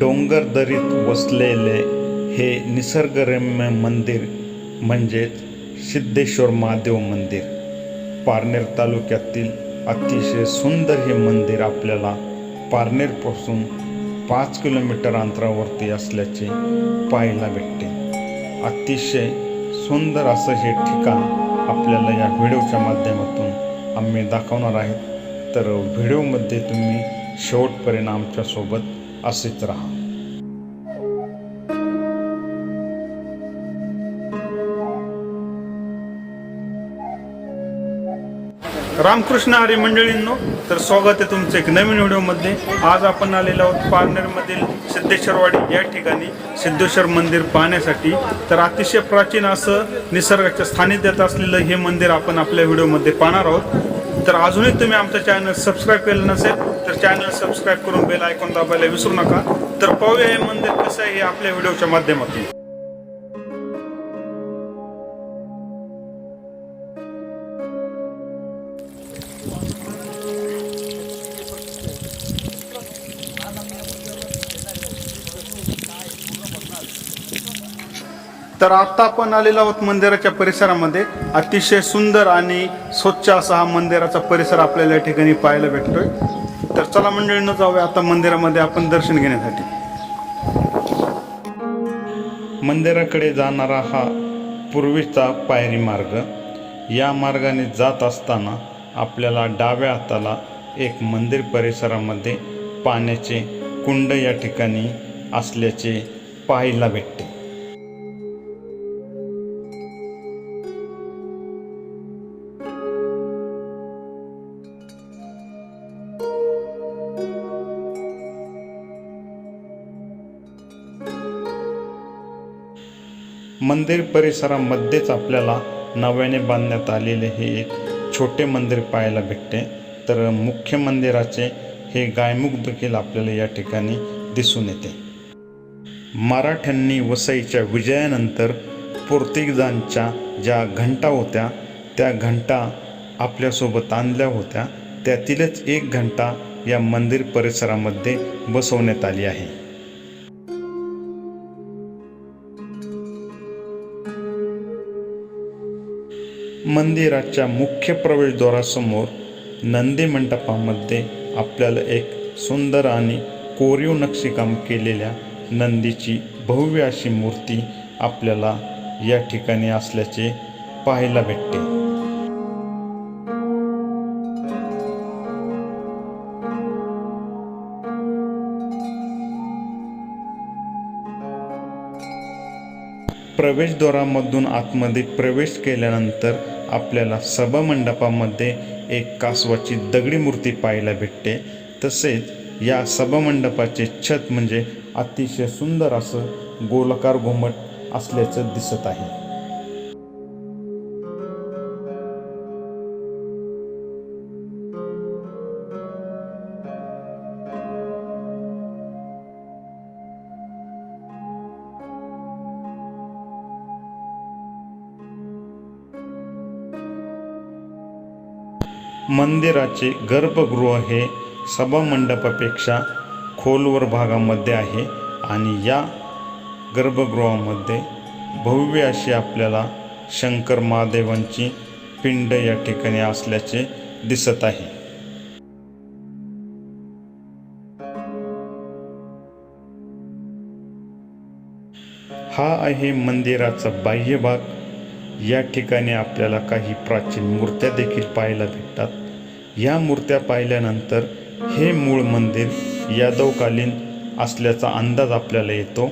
डोंगर दरीत वसलेले हे निसर्गरम्य मंदिर म्हणजेच सिद्धेश्वर महादेव मंदिर. पारनेर तालुक्यातील अतिशय सुंदर हे मंदिर आपल्याला पारनेरपासून पाच किलोमीटर अंतरावरती असल्याचे पाहायला भेटते. अतिशय सुंदर असं हे ठिकाण आपल्याला या व्हिडिओच्या माध्यमातून आम्ही दाखवणार आहेत. तर व्हिडिओमध्ये तुम्ही शेवटपर्यंत आमच्यासोबत असेच राहा. रामकृष्ण हरी मंडळींनो तर स्वागत आहे तुमचं एक नवीन व्हिडिओमध्ये. आज आपण आलेलो आहोत पारनेरमधील सिद्धेश्वरवाडी. या ठिकाणी सिद्धेश्वर मंदिर पाहण्यासाठी. तर अतिशय प्राचीन असं निसर्गाच्या स्थानिध्यात असलेलं हे मंदिर आपण आपल्या व्हिडिओमध्ये पाहणार आहोत. तर अजूनही तुम्ही आमचं चॅनल सबस्क्राईब केलं नसेल तर चॅनल सबस्क्राईब करून बेल ऐकून दाबायला विसरू नका. तर पाहूया हे मंदिर कसं आहे हे आपल्या व्हिडिओच्या माध्यमातून. तर आता आपण आलेलो आहोत मंदिराच्या परिसरामध्ये. अतिशय सुंदर आणि स्वच्छ असा हा मंदिराचा परिसर आपल्याला या ठिकाणी पाहायला भेटतोय. तर चला मंडळीनं जाऊया आता मंदिरामध्ये आपण दर्शन घेण्यासाठी. मंदिराकडे जाणारा हा पूर्वीचा पायरी मार्ग. या मार्गाने जात असताना आपल्याला डाव्या हाताला एक मंदिर परिसरामध्ये पाण्याचे कुंड या ठिकाणी असल्याचे पाहायला भेटते. मंदिर परिसरामध्येच आपल्याला नव्याने बांधण्यात आलेले हे एक छोटे मंदिर पाहायला भेटते. तर मुख्य मंदिराचे हे गायमुख देखील आपल्याला या ठिकाणी दिसून येते. मराठ्यांनी वसईच्या विजयानंतर पोर्तुगीजांच्या ज्या घंटा होत्या त्या घंटा आपल्यासोबत आणल्या होत्या. त्यातीलच एक घंटा या मंदिर परिसरामध्ये बसवण्यात आली आहे. मंदिराच्या मुख्य प्रवेशद्वारासमोर नंदी मंडपामध्ये आपल्याला एक सुंदर आणि कोरीव नक्षीकाम केलेल्या नंदीची भव्य अशी मूर्ती आपल्याला या ठिकाणी असल्याचे पाहायला भेटते. प्रवेशद्वारामधून आतमध्ये प्रवेश केल्यानंतर आपल्याला सभामंडपामध्ये एक कासवाची दगडी मूर्ती पाहायला भेटते. तसेच या सभामंडपाचे छत म्हणजे अतिशय सुंदर असं गोलाकार घुमट असल्याचं दिसत आहे. मंदिराचे गर्भगृह हे सभामंडपापेक्षा खोलवर भागामध्ये आहे आणि या गर्भगृहामध्ये भव्य अशी आपल्याला शंकर महादेवांची पिंड या ठिकाणी असल्याचे दिसत आहे. हा आहे मंदिराचा बाह्य भाग. या ठिकाणी आपल्याला काही प्राचीन मूर्त्या देखील पाहायला भेटतात. या मूर्त्या पाहिल्यानंतर हे मूळ मंदिर यादवकालीन असल्याचा अंदाज आपल्याला येतो.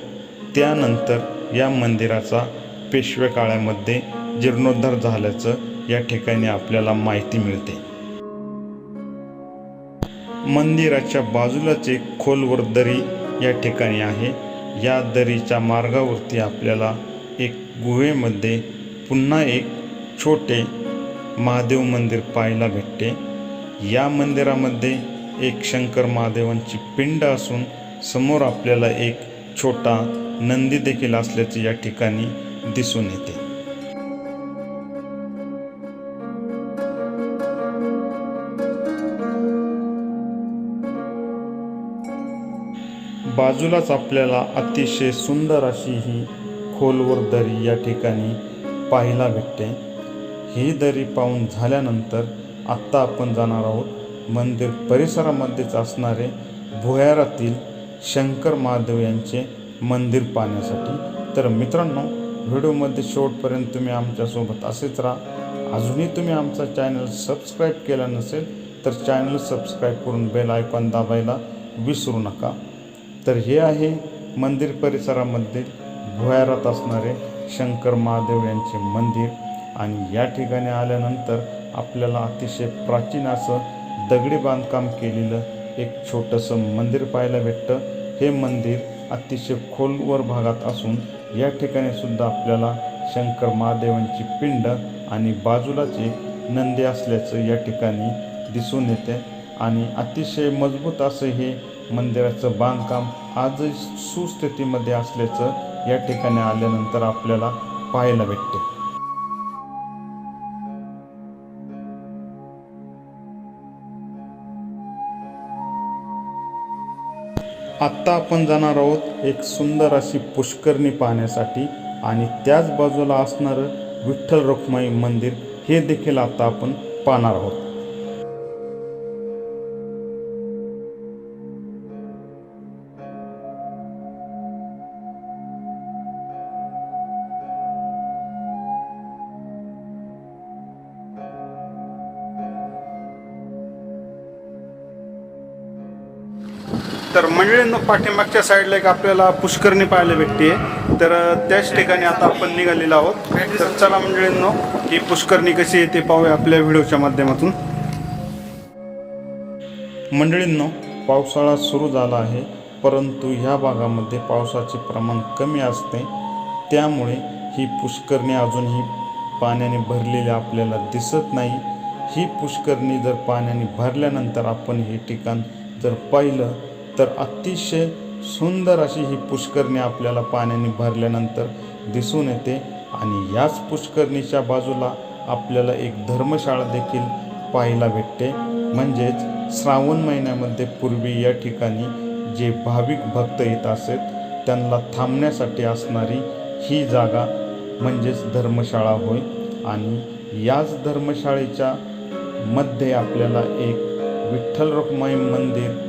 त्यानंतर या मंदिराचा पेशवे काळामध्ये जीर्णोद्धार झाल्याचं या ठिकाणी आपल्याला माहिती मिळते. मंदिराच्या बाजूलाच एक खोलवर दरी या ठिकाणी आहे. या दरीच्या मार्गावरती आपल्याला एक गुहेमध्ये पुन्हा एक छोटे महादेव मंदिर पाहायला भेटते. या मंदिरामध्ये एक शंकर महादेवांची पिंड असून समोर आपल्याला एक छोटा नंदी देखील असल्याचे या ठिकाणी दिसून येते. बाजूलाच आपल्याला अतिशय सुंदर अशी ही खोलवर दरी या ठिकाणी पाहायला भेटते. ही दरी पाहून झाल्यानंतर आत्ता आपण जाणार आहोत मंदिर परिसरामध्येच असणारे भुयारातील शंकर महादेव यांचे मंदिर पाहण्यासाठी. तर मित्रांनो व्हिडिओमध्ये शेवटपर्यंत तुम्ही आमच्यासोबत असेच राहा. अजूनही तुम्ही आमचा चॅनल सबस्क्राईब केला नसेल तर चॅनल सबस्क्राईब करून बेल आयकॉन दाबायला विसरू नका. तर हे आहे मंदिर परिसरामध्ये भुयारात असणारे शंकर महादेव यांचे मंदिर. आणि या ठिकाणी आल्यानंतर आपल्याला अतिशय प्राचीन असं दगडी बांधकाम केलेलं एक छोटंसं मंदिर पाहायला भेटतं. हे मंदिर अतिशय खोलवर भागात असून या ठिकाणी सुद्धा आपल्याला शंकर महादेवांची पिंड आणि बाजूलाच एक नंदी असल्याचं या ठिकाणी दिसून येते. आणि अतिशय मजबूत असं हे मंदिराचं बांधकाम आजही सुस्थितीमध्ये असल्याचं या ठिकाणी आल्यानंतर आपल्याला पाहायला भेटते. आत्ता आपण जाणार आहोत एक सुंदर अशी पुष्करणी पाहण्यासाठी आणि त्याच बाजूला असणारं विठ्ठल रुक्माई मंदिर हे देखील आता आपण पाहणार आहोत. तर मंडळींनो पाठीमागच्या साईडला एक आपल्याला पुष्करणी पाहायला भेटते. तर त्याच ठिकाणी आता आपण निघालेलो आहोत. तर चला मंडळींनो ही पुष्करणी कशी येते पाहूया आपल्या व्हिडिओच्या माध्यमातून. मंडळींनो पावसाळा सुरू झाला आहे परंतु ह्या भागामध्ये पावसाचे प्रमाण कमी असते. त्यामुळे ही पुष्करणी अजूनही पाण्याने भरलेली आपल्याला दिसत नाही. ही पुष्करणी जर पाण्याने भरल्यानंतर आपण हे ठिकाण जर पाहिलं तर अतिशय सुंदर अशी ही पुष्करणी आपल्याला पाण्याने भरल्यानंतर दिसून येते. आणि याच पुष्करणीच्या बाजूला आपल्याला एक धर्मशाळा देखील पाहायला भेटते. म्हणजेच श्रावण महिन्यामध्ये पूर्वी या ठिकाणी जे भाविक भक्त येत असत त्यांना थांबण्यासाठी असणारी ही जागा म्हणजेच धर्मशाळा होय. आणि याच धर्मशाळेच्या मध्ये आपल्याला एक विठ्ठल रुक्माई मंदिर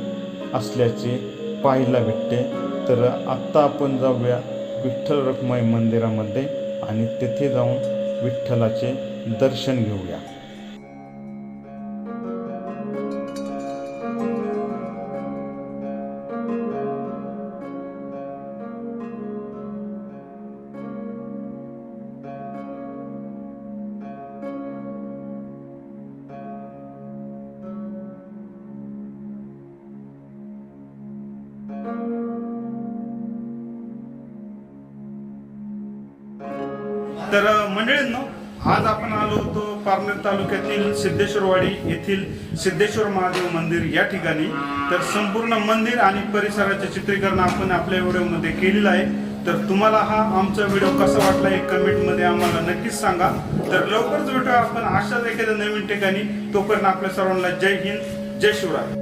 असल्याचे पाहायला भेटते. तर आत्ता आपण जाऊया विठ्ठल रुक्माई मंदिरामध्ये आणि तेथे जाऊन विठ्ठलाचे दर्शन घेऊया. तर मंडळींनो आज आपण आलो होतो पारनेर तालुक्यातील सिद्धेश्वरवाडी येथील सिद्धेश्वर महादेव मंदिर या ठिकाणी. तर संपूर्ण मंदिर आणि परिसराचे चित्रीकरण आपण आपल्या व्हिडिओमध्ये केलेलं आहे. तर तुम्हाला हा आमचा व्हिडिओ कसा वाटला हे कमेंटमध्ये आम्हाला नक्कीच सांगा. तर लवकरच भेटूया आपण अशाच एखाद्या नवीन ठिकाणी. तोपर्यंत आपल्या सर्वांना जय हिंद जय शिवराय.